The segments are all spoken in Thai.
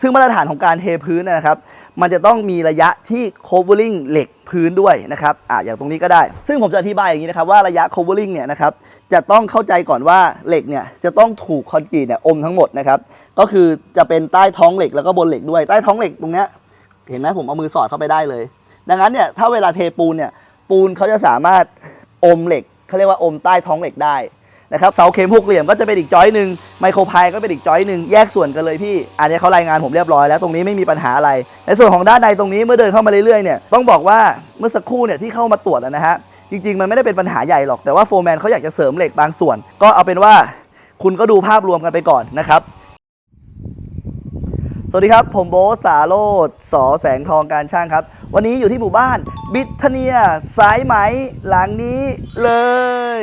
ซึ่งมาตรฐานของการเทพื้นนะครับ มันจะต้องมีระยะที่ covering เหล็กพื้นด้วยนะครับอ่าอย่างตรงนี้ก็ได้ ซึ่งผมจะอธิบายอย่างนี้นะครับว่าระยะ covering เนี่ยนะครับจะต้องเข้าใจก่อนว่าเหล็กเนี่ยจะต้องถูกคอนกรีตเนี่ยอมทั้งหมดนะครับก็คือจะเป็นใต้ท้องเหล็กแล้วก็บนเหล็กด้วยใต้ท้องเหล็กตรงเนี้ยเห็นไหมผมเอามือสอดเข้าไปได้เลย ดังนั้นเนี่ยถ้าเวลาเทปูนเนี่ยปูนเขาจะสามารถอมเหล็กเขาเรียกว่าอมใต้ท้องเหล็กได้ นะครับเสาเข็มหกเหลี่ยมก็จะเป็นอีกจอยหนึ่งไมโครพายก็เป็นอีกจอยหนึ่งแยกส่วนกันเลยพี่ อันนี้เขารายงานผมเรียบร้อยแล้วตรงนี้ไม่มีปัญหาอะไร ในส่วนของด้านในตรงนี้เมื่อเดินเข้ามาเรื่อยๆเนี่ยต้องบอกว่าเมื่อสักครู่เนี่ยที่เข้ามาตรวจนะฮะจริงๆ มันไม่ได้เป็นปัญหาใหญ่หรอกแต่ว่าโฟร์แมนเขาอยากจะเสริมเหล็กบางส่วน ก็เอาเป็นว่าคุณก็ดูภาพรวมกันไปก่อนนะครับสวัสดีครับ ผมโบสาโรดสอแสงทองการช่างครับ วันนี้อยู่ที่หมู่บ้าน บิทเนีย สายไหมหลังนี้เลย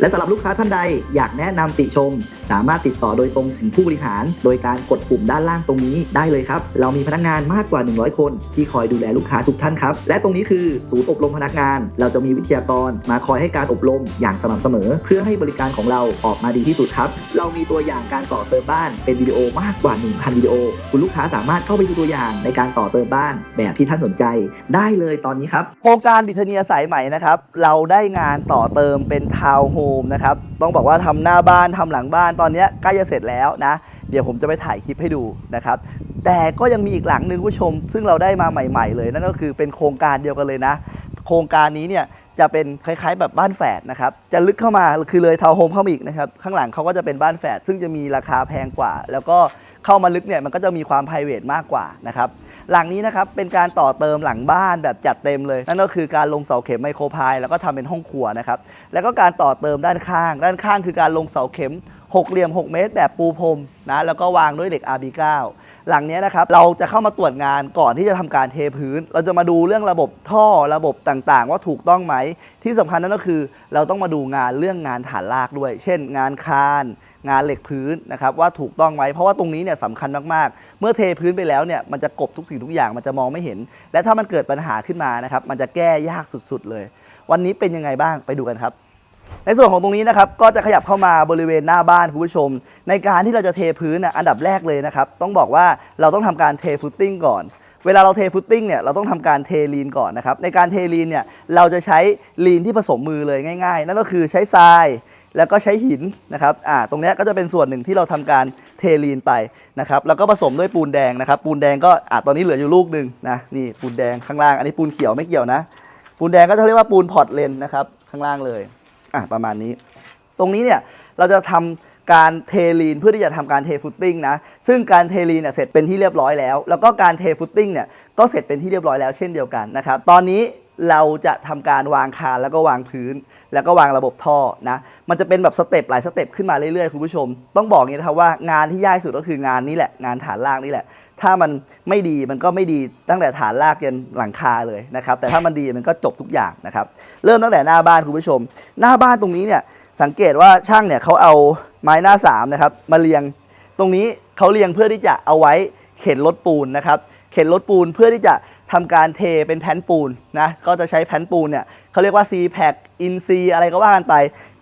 และสำหรับลูกค้าท่านใดอยากแนะนำติชม สามารถติดต่อโดยตรงถึงผู้บริหาร โดยการกดปุ่มด้านล่างตรงนี้ได้เลยครับ เรามีพนักงานมากกว่า 100 คน ที่คอยดูแลลูกค้าทุกท่านครับ และตรงนี้คือศูนย์อบรมพนักงาน เราจะมีวิทยากรมาคอยให้การอบรมอย่างสม่ำเสมอ เพื่อให้บริการของเราออกมาดีที่สุดครับ เรามีตัวอย่างการต่อเติมบ้านเป็นวิดีโอมากกว่า 1,000 วิดีโอ คุณลูกค้าสามารถเข้าไปดูตัวอย่างในการต่อเติมบ้านแบบที่ท่านสนใจ ได้เลยตอนนี้ครับโครงการบิทเนียสายใหม่นะครับเราได้งานต่อเติมเป็นทาวน์โฮมนะครับ ต้องบอกว่าทำหน้าบ้านทำหลังบ้านตอนนี้ใกล้จะเสร็จแล้วนะ เดี๋ยวผมจะไปถ่ายคลิปให้ดูนะครับ แต่ก็ยังมีอีกหลังหนึ่งผู้ชม ซึ่งเราได้มาใหม่ ๆ เลย นั่นก็คือเป็นโครงการเดียวกันเลยนะ โครงการนี้เนี่ยจะเป็นคล้ายๆแบบบ้านแฝดนะครับ จะลึกเข้ามาคือเลยทาวน์โฮมเข้ามาอีกนะครับ ข้างหลังเขาก็จะเป็นบ้านแฝดซึ่งจะมีราคาแพงกว่า แล้วก็ เข้ามาลึกเนี่ยมันก็จะมีความ p r i v a t มากกว่านะครับหลังนี้นะครับเป็นการต่อเติมหลังบ้านแบบจัดเต็มเลย นั่นก็คือการลงเสาเข็มไมโครพายแล้วก็ทำเป็นห้องครัวนะครับแล้วก็การต่อเติมด้านข้าง ด้านข้างคือการลงเสาเข็มหกเหลี่ยม 6 เมตร แบบปูพรมนะแล้วก็วางด้วยเหล็ก RB9 หลังนี้นะครับเราจะเข้ามาตรวจงานก่อนที่จะทำการเทพื้น เราจะมาดูเรื่องระบบท่อระบบต่างๆ ว่าถูกต้องไหม ที่สำคัญนั่นก็คือ เราต้องมาดูงานเรื่องงานฐานรากด้วย เช่น งานคาน งานเหล็กพื้นนะครับว่าถูกต้องไหมเพราะว่าตรงนี้เนี่ยสำคัญมากๆ เมื่อเทพื้นไปแล้วเนี่ยมันจะกบทุกสิ่งทุกอย่างมันจะมองไม่เห็น และถ้ามันเกิดปัญหาขึ้นมานะครับมันจะแก้ยากสุดๆเลย วันนี้เป็นยังไงบ้างไปดูกันครับ ในส่วนของตรงนี้นะครับก็จะขยับเข้ามาบริเวณหน้าบ้านคุณผู้ชม ในการที่เราจะเทพื้นนะอันดับแรกเลยนะครับต้องบอกว่าเราต้องทำการเทฟุตติ้งก่อนเวลาเราเทฟุตติ้งเนี่ยเราต้องทำการเทลีนก่อนนะครับในการเทลีนเนี่ยเราจะใช้ลีนที่ผสมมือเลยง่ายๆ นั่นก็คือใช้ทราย แล้วก็ใช้หินนะครับอ่าตรงนี้ก็จะเป็นส่วนหนึ่งที่เราทำการเทลีนไปนะครับ แล้วก็ผสมด้วยปูนแดงนะครับ ปูนแดงก็อ่าตอนนี้เหลืออยู่ลูกหนึ่งนะ นี่ปูนแดงข้างล่าง อันนี้ปูนเขียวไม่เกี่ยวนะ ปูนแดงก็จะเรียกว่าปูนพอร์ตเลนนะครับ ข้างล่างเลย อะประมาณนี้ ตรงนี้เนี่ยเราจะทำการเทลีนเพื่อที่จะทำการเทฟุตติ้งนะ ซึ่งการเทลีนเนี่ยเสร็จเป็นที่เรียบร้อยแล้ว แล้วก็การเทฟุตติ้งเนี่ยก็เสร็จเป็นที่เรียบร้อยแล้วเช่นเดียวกันนะครับ ตอนนี้เราจะทำการวางคานแล้วก็วางพื้น แล้วก็วางระบบท่อนะ มันจะเป็นแบบสเต็ปหลายสเต็ปขึ้นมาเรื่อยๆคุณผู้ชม ต้องบอกอย่างนี้นะครับว่างานที่ยากสุดก็คืองานนี้แหละงานฐานล่างนี่แหละ ถ้ามันไม่ดีมันก็ไม่ดีตั้งแต่ฐานรากยันหลังคาเลยนะครับ แต่ถ้ามันดีมันก็จบทุกอย่างนะครับ เริ่มตั้งแต่หน้าบ้านคุณผู้ชม หน้าบ้านตรงนี้เนี่ยสังเกตว่าช่างเนี่ยเขาเอาไม้หน้าสามนะครับมาเรียง ตรงนี้เขาเรียงเพื่อที่จะเอาไว้เข็นรถปูนนะครับ เข็นรถปูนเพื่อที่จะ ทำการเทเป็นแผ่นปูนนะก็จะใช้แผ่นปูนเนี่ยเขาเรียกว่า C pack in C อะไรก็ว่ากันไป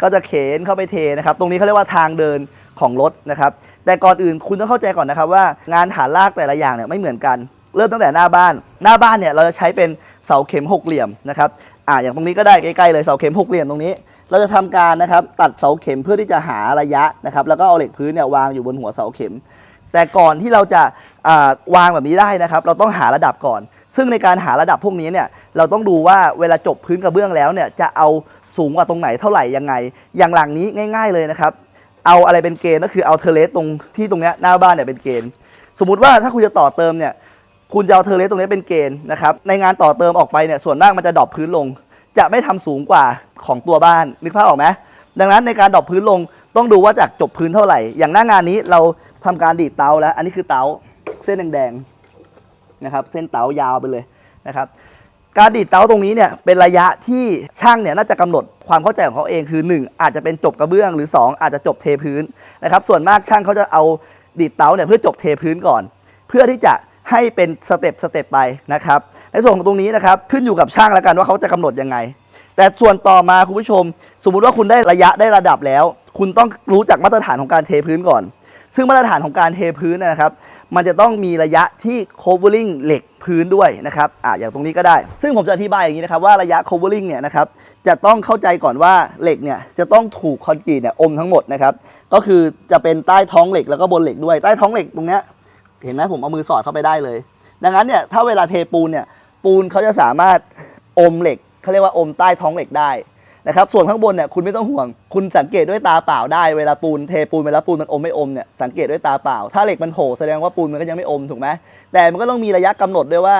ก็จะเข็นเข้าไปเทนะครับ ตรงนี้เขาเรียกว่าทางเดินของรถนะครับ แต่ก่อนอื่นคุณต้องเข้าใจก่อนนะครับว่างานฐานรากแต่ละอย่างเนี่ยไม่เหมือนกัน เริ่มตั้งแต่หน้าบ้าน หน้าบ้านเนี่ยเราจะใช้เป็นเสาเข็มหกเหลี่ยมนะครับอ่าอย่างตรงนี้ก็ได้ใกล้ๆเลยเสาเข็มหกเหลี่ยมตรงนี้ เราจะทำการนะครับตัดเสาเข็มเพื่อที่จะหาระยะนะครับ แล้วก็เอาเหล็กพื้นเนี่ยวางอยู่บนหัวเสาเข็ม แต่ก่อนที่เราจะอ่าวางแบบนี้ได้นะครับ เราต้องหาระดับก่อน ซึ่งในการหาระดับพวกนี้เนี่ยเราต้องดูว่าเวลาจบพื้นกระเบื้องแล้วเนี่ยจะเอาสูงกว่าตรงไหนเท่าไหร่ยังไง อย่างหลังนี้ง่าย ๆเลยนะครับเอาอะไรเป็นเกณฑ์ก็คือเอาเทเลสตรงที่ตรงนี้หน้าบ้านเนี่ยเป็นเกณฑ์ สมมุติว่าถ้าคุณจะต่อเติมเนี่ยคุณจะเอาเทเลสตรงนี้เป็นเกณฑ์นะครับในงานต่อเติมออกไปเนี่ยส่วนมากมันจะดรอปพื้นลง จะไม่ทำสูงกว่าของตัวบ้านนึกภาพออกไหมดังนั้นในการดรอปพื้นลงต้องดูว่าจากจบพื้นเท่าไหร่ อย่างหน้างานนี้เราทำการดีดเตาแล้ว อันนี้คือเตาเส้นแดงๆ นะครับเส้นเตายาวไปเลยนะครับการดีดเตาตรงนี้เนี่ยเป็นระยะที่ช่างเนี่ยน่าจะกำหนดความเข้าใจของเขาเองคือ 1 อาจจะเป็นจบกระเบื้องหรือ 2 อาจจะจบเทพื้นนะครับส่วนมากช่างเขาจะเอาดีดเตาเนี่ยเพื่อจบเทพื้นก่อน เพื่อที่จะให้เป็นสเต็ปสเต็ปไปนะครับในส่วนของตรงนี้นะครับขึ้นอยู่กับช่างแล้วกันว่าเขาจะกำหนดยังไง แต่ส่วนต่อมาคุณผู้ชม สมมุติว่าคุณได้ระยะได้ระดับแล้ว คุณต้องรู้จักมาตรฐานของการเทพื้นก่อน ซึ่งมาตรฐานของการเทพื้นนะครับ มันจะต้องมีระยะที่ covering เหล็กพื้นด้วยนะครับอ่าอย่างตรงนี้ก็ได้ ซึ่งผมจะอธิบายอย่างนี้นะครับว่าระยะ covering เนี่ยนะครับจะต้องเข้าใจก่อนว่าเหล็กเนี่ยจะต้องถูกคอนกรีตเนี่ยอมทั้งหมดนะครับก็คือจะเป็นใต้ท้องเหล็กแล้วก็บนเหล็กด้วยใต้ท้องเหล็กตรงเนี้ยเห็นไหมผมเอามือสอดเข้าไปได้เลย ดังนั้นเนี่ยถ้าเวลาเทปูนเนี่ยปูนเขาจะสามารถอมเหล็กเขาเรียกว่าอมใต้ท้องเหล็กได้ นะครับส่วนข้างบนเนี่ยคุณไม่ต้องห่วง คุณสังเกตด้วยตาเปล่าได้เวลาปูนเทปูนเวลาปูนมันอมไม่อมเนี่ยสังเกตด้วยตาเปล่า ถ้าเหล็กมันโผล่แสดงว่าปูนมันก็ยังไม่อมถูกไหมแต่มันก็ต้องมีระยะกำหนดด้วยว่า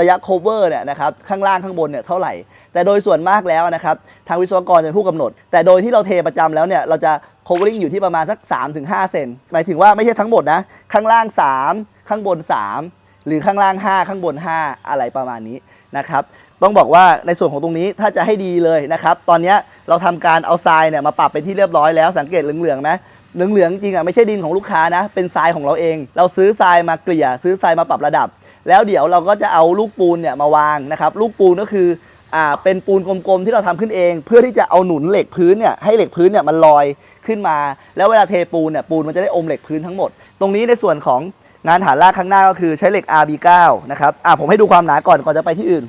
ระยะ cover เนี่ยนะครับข้างล่างข้างบนเนี่ยเท่าไหร่ แต่โดยส่วนมากแล้วนะครับทางวิศวกรจะผู้กำหนด แต่โดยที่เราเทประจำแล้วเนี่ยเราจะ covering อยู่ที่ประมาณสัก 3-5 เซนหมายถึงว่าไม่ใช่ทั้งหมดนะข้างล่าง 3 ข้างบน 3 หรือข้างล่าง 5 ข้างบน 5 อะไรประมาณนี้นะครับ ต้องบอกว่าในส่วนของตรงนี้ถ้าจะให้ดีเลยนะครับ ตอนนี้เราทำการเอาทรายเนี่ยมาปรับเป็นที่เรียบร้อยแล้วสังเกตเหลืองๆไหมเหลืองๆจริงอะไม่ใช่ดินของลูกค้านะ เป็นทรายของเราเอง เราซื้อทรายมาเกลี่ย ซื้อทรายมาปรับระดับ แล้วเดี๋ยวเราก็จะเอาลูกปูนเนี่ยมาวางนะครับ ลูกปูนก็คืออ่าเป็นปูนกลมๆที่เราทำขึ้นเอง เพื่อที่จะเอาหนุนเหล็กพื้นเนี่ยให้เหล็กพื้นเนี่ยมันลอยขึ้นมา แล้วเวลาเทปูนเนี่ยปูนมันจะได้อมเหล็กพื้นทั้งหมด ตรงนี้ในส่วนของงานฐานรากข้างหน้าก็คือใช้เหล็ก RB9 นะครับอ่าผมให้ดูความหนาก่อนก่อนจะไปที่อื่น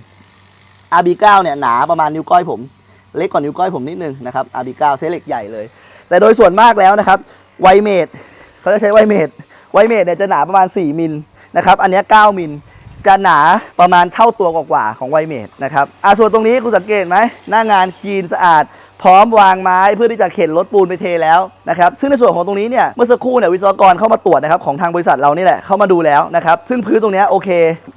RB9 เนี่ยหนาประมาณนิ้วก้อยผม เล็กกว่านิ้วก้อยผมนิดนึงนะครับ RB9 ใช้เหล็กใหญ่เลย แต่โดยส่วนมากแล้วนะครับไวเมดเขาจะใช้ไวเมดไวเมดเนี่ยจะหนาประมาณ 4 มิลนะครับอันนี้ 9 มิลจะหนาประมาณเท่าตัวกว่าๆของไวเมดนะครับอ่าส่วนตรงนี้คุณสังเกตไหมหน้างานคลีนสะอาด พร้อมวางไม้เพื่อที่จะเข็นรถปูนไปเทแล้วนะครับซึ่งในส่วนของตรงนี้เนี่ยเมื่อสักครู่เนี่ยวิศวกรเข้ามาตรวจนะครับของทางบริษัทเรานี่แหละเข้ามาดูแล้วนะครับซึ่งพื้นตรงนี้โอเค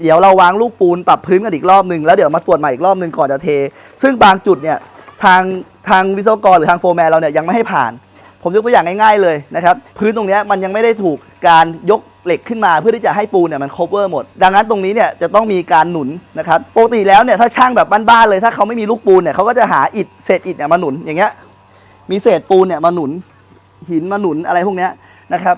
เดี๋ยวเราวางลูกปูนปรับพื้นกันอีกรอบหนึ่งแล้วเดี๋ยวมาตรวจใหม่อีกรอบหนึ่งก่อนจะเท ซึ่งบางจุดเนี่ยทางทางวิศวกรหรือทางโฟร์แมนเราเนี่ยยังไม่ให้ผ่าน ผมยกตัวอย่างง่ายๆเลยนะครับพื้นตรงนี้มันยังไม่ได้ถูก การยกเหล็กขึ้นมาเพื่อที่จะให้ปูนเนี่ยมัน cover หมด ดังนั้นตรงนี้เนี่ยจะต้องมีการหนุนนะครับปกติแล้วเนี่ยถ้าช่างแบบบ้านๆเลยถ้าเขาไม่มีลูกปูนเนี่ยเขาก็จะหาอิฐเศษอิฐเนี่ยมาหนุนอย่างเงี้ยมีเศษปูนเนี่ยมาหนุนหินมาหนุนอะไรพวกเนี้ยนะครับ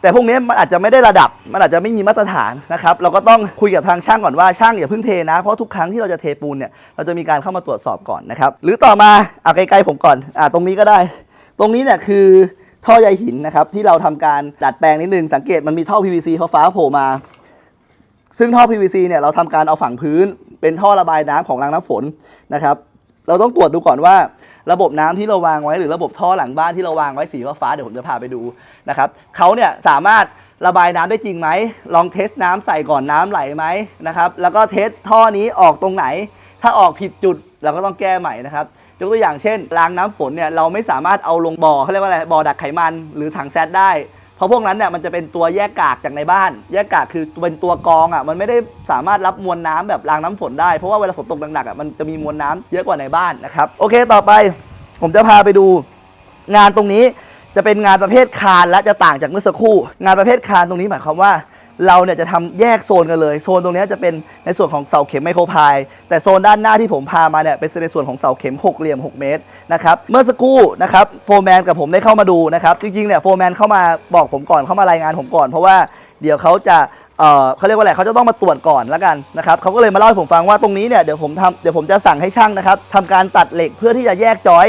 แต่พวกนี้มันอาจจะไม่ได้ระดับ มันอาจจะไม่มีมาตรฐานนะครับ เราก็ต้องคุยกับทางช่างก่อนว่าช่างอย่าเพิ่งเทนะ เพราะทุกครั้งที่เราจะเทปูนเนี่ย เราจะมีการเข้ามาตรวจสอบก่อนนะครับ หรือต่อมาเอาไกลๆผมก่อน อ่าตรงนี้ก็ได้ ตรงนี้เนี่ยคือ ท่อใยหินนะครับที่เราทำการดัดแปลงนิดนึงสังเกตมันมีท่อ PVC ฟ้าโผล่มา ซึ่งท่อ PVC เนี่ยเราทำการเอาฝังพื้น เป็นท่อระบายน้ำของรางน้ำฝนนะครับเราต้องตรวจดูก่อนว่าระบบน้ำที่เราวางไว้หรือระบบท่อหลังบ้านที่เราวางไว้สีฟ้าเดี๋ยวผมจะพาไปดูนะครับเขาเนี่ยสามารถระบายน้ำได้จริงไหม ลองเทสน้ำใส่ก่อนน้ำไหลไหมนะครับ แล้วก็เทสท่อนี้ออกตรงไหน ถ้าออกผิดจุดเราก็ต้องแก้ใหม่นะครับ ยกตัวอย่างเช่นรางน้ำฝนเนี่ยเราไม่สามารถเอาลงบ่อเขาเรียกว่าอะไรบ่อดักไขมันหรือถังแซดได้ เพราะพวกนั้นเนี่ยมันจะเป็นตัวแยกกากจากในบ้าน แยกกากคือเป็นตัวกองอะมันไม่ได้สามารถรับมวลน้ำแบบรางน้ำฝนได้เพราะว่าเวลาฝนตกหนักๆอะมันจะมีมวลน้ำเยอะกว่าในบ้านนะครับโอเคต่อไป ผมจะพาไปดูงานตรงนี้จะเป็นงานประเภทคานและจะต่างจากเมื่อสักครู่ งานประเภทคานตรงนี้หมายความว่า เราเนี่ยจะทำแยกโซนกันเลย โซนตรงนี้จะเป็นในส่วนของเสาเข็มไมโครพาย แต่โซนด้านหน้าที่ผมพามาเนี่ยเป็นในส่วนของเสาเข็มหกเหลี่ยม 6 เมตรนะครับเมื่อสักครู่นะครับโฟร์แมนกับผมได้เข้ามาดูนะครับจริงๆเนี่ยโฟร์แมนเข้ามาบอกผมก่อนเข้ามารายงานผมก่อน เพราะว่าเดี๋ยวเขาจะเเขาเรียกว่าอะไรเขาจะต้องมาตรวจก่อนแล้วกันนะครับเขาก็เลยมาเล่าให้ผมฟังว่าตรงนี้เนี่ยเดี๋ยวผมทำเดี๋ยวผมจะสั่งให้ช่างนะครับทำการตัดเหล็กเพื่อที่จะแยกจอย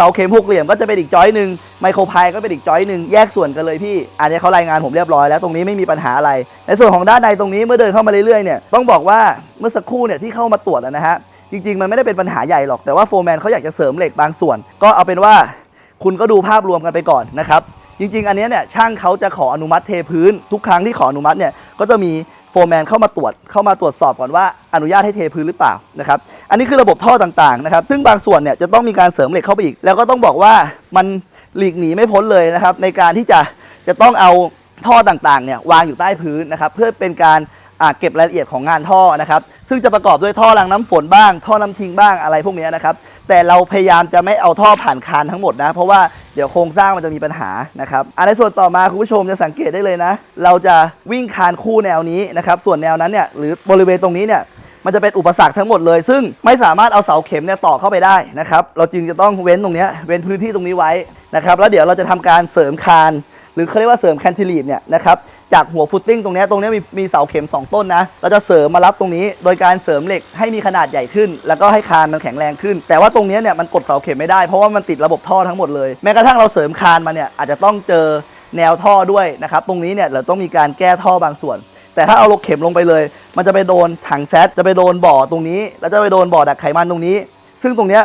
สาเข็มหกเหลี่ยมก็จะเป็นอีกจอยหนึ่งไมโครพายก็เป็นอีกจอยหนึ่งแยกส่วนกันเลยพี่ อันนี้เขารายงานผมเรียบร้อยแล้วตรงนี้ไม่มีปัญหาอะไร ในส่วนของด้านในตรงนี้เมื่อเดินเข้ามาเรื่อยๆเนี่ยต้องบอกว่าเมื่อสักครู่เนี่ยที่เข้ามาตรวจนะฮะจริงๆ มันไม่ได้เป็นปัญหาใหญ่หรอกแต่ว่าโฟร์แมนเขาอยากจะเสริมเหล็กบางส่วน ก็เอาเป็นว่าคุณก็ดูภาพรวมกันไปก่อนนะครับจริงๆ อันนี้เนี่ยช่างเขาจะขออนุมัติเทพื้นทุกครั้งที่ขออนุมัติเนี่ยก็จะมี โฟร์แมนเข้ามาตรวจเข้ามาตรวจสอบก่อนว่าอนุญาตให้เทพื้นหรือเปล่านะครับอันนี้คือระบบท่อต่างๆนะครับซึ่งบางส่วนเนี่ยจะต้องมีการเสริมเหล็กเข้าไปอีก แล้วก็ต้องบอกว่ามันหลีกหนีไม่พ้นเลยนะครับในการที่จะจะต้องเอาท่อต่างๆเนี่ยวางอยู่ใต้พื้นนะครับเพื่อเป็นการเก็บรายละเอียดของงานท่อนะครับซึ่งจะประกอบด้วยท่อรางน้ำฝนบ้าง ท่อน้ำทิ้งบ้างอะไรพวกนี้นะครับแต่เราพยายามจะไม่เอาท่อผ่านคานทั้งหมดนะเพราะว่า ดี๋ยวโครงสร้างมันจะมีปัญหานะครับอันในส่วนต่อมาคุณผู้ชมจะสังเกตได้เลยนะ เราจะวิ่งคานคู่แนวนี้นะครับส่วนแนวนั้นเนี่ยหรือบริเวณตรงนี้เนี่ยมันจะเป็นอุปสรรคทั้งหมดเลย ซึ่งไม่สามารถเอาเสาเข็มเนี่ยต่อเข้าไปได้นะครับเราจึงจะต้องเว้นตรงนี้เว้นพื้นที่ตรงนี้ไว้นะครับแล้วเดี๋ยวเราจะทำการเสริมคาน หรือเขาเรียกว่าเสริมแคนติลีฟเนี่ยนะครับ จากหัวฟุตติ้งตรงนี้ตรงนี้มีมีเสาเข็ม 2 ต้นนะ เราจะเสริมมารับตรงนี้ โดยการเสริมเหล็กให้มีขนาดใหญ่ขึ้น แล้วก็ให้คานมันแข็งแรงขึ้น แต่ว่าตรงนี้เนี่ยมันกดเสาเข็มไม่ได้เพราะว่ามันติดระบบท่อทั้งหมดเลย แม้กระทั่งเราเสริมคานมาเนี่ยอาจจะต้องเจอแนวท่อด้วยนะครับตรงนี้เนี่ยเราต้องมีการแก้ท่อบางส่วน แต่ถ้าเอาลกเข็มลงไปเลย มันจะไปโดนถังแซดจะไปโดนบ่อตรงนี้ แล้วจะไปโดนบ่อดักไขมันตรงนี้ ซึ่งตรงเนี้ย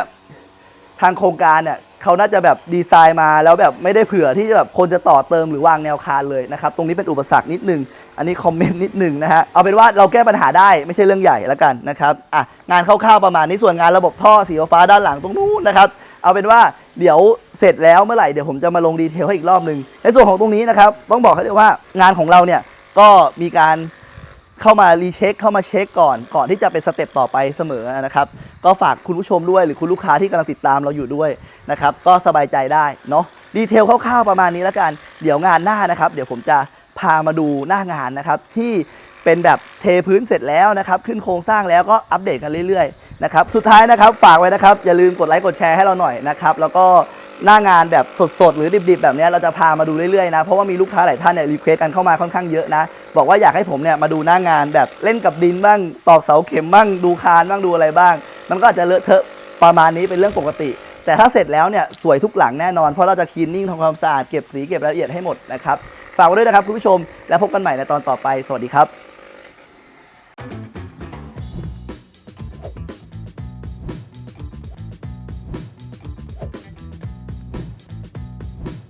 ทางโครงการเนี่ย เขาน่าจะแบบดีไซน์มาแล้วแบบไม่ได้เผื่อที่จะแบบคนจะต่อเติมหรือวางแนวคานเลยนะครับ ตรงนี้เป็นอุปสรรคนิดหนึง อันนี้คอมเมนต์นิดหนึงนะฮะ เอาเป็นว่าเราแก้ปัญหาได้ไม่ใช่เรื่องใหญ่แล้วกันนะครับ อะงานคร่าวๆประมาณนี้ส่วนงานระบบท่อสีฟ้าด้านหลังตรงนู้นนะครับ เอาเป็นว่าเดี๋ยวเสร็จแล้วเมื่อไหร่เดี๋ยวผมจะมาลงดีเทลให้อีกรอบหนึ่งในส่วนของตรงนี้นะครับต้องบอกให้เลยว่างานของเราเนี่ยก็มีการเข้ามารีเช็คเข้ามาเช็คก่อนก่อนที่จะเป็นสเต็ปต่อไปเสมอนะครับ ก็ฝากคุณผู้ชมด้วยหรือคุณลูกค้าที่กำลังติดตามเราอยู่ด้วย นะครับก็สบายใจได้เนาะดีเทลคร่าวๆประมาณนี้แล้วกัน เดี๋ยวงานหน้านะครับ เดี๋ยวผมจะพามาดูหน้างานนะครับ ที่เป็นแบบเทพื้นเสร็จแล้วนะครับ ขึ้นโครงสร้างแล้วก็อัปเดตกันเรื่อยๆนะครับสุดท้ายนะครับฝากไว้นะครับ อย่าลืมกดไลค์กดแชร์ให้เราหน่อยนะครับแล้วก็หน้างานแบบสดๆ หรือดิบๆ แบบนี้เราจะพามาดูเรื่อยๆนะ เพราะว่ามีลูกค้าหลายท่านเนี่ยรีเควสกันเข้ามาค่อนข้างเยอะนะ บอกว่าอยากให้ผมเนี่ยมาดูหน้างานแบบเล่นกับดินบ้างตอกเสาเข็มบ้างดูคานบ้างดูอะไรบ้าง มันก็อาจจะเลอะเทอะประมาณนี้เป็นเรื่องปกติ แต่ถ้าเสร็จแล้วเนี่ยสวยทุกหลังแน่นอน เพราะเราจะคีนนิ่งทำความสะอาดเก็บสีเก็บรายละเอียดให้หมดนะครับฝากไว้ด้วยนะครับคุณผู้ชม แล้วพบกันใหม่ในตอนต่อไป สวัสดีครับ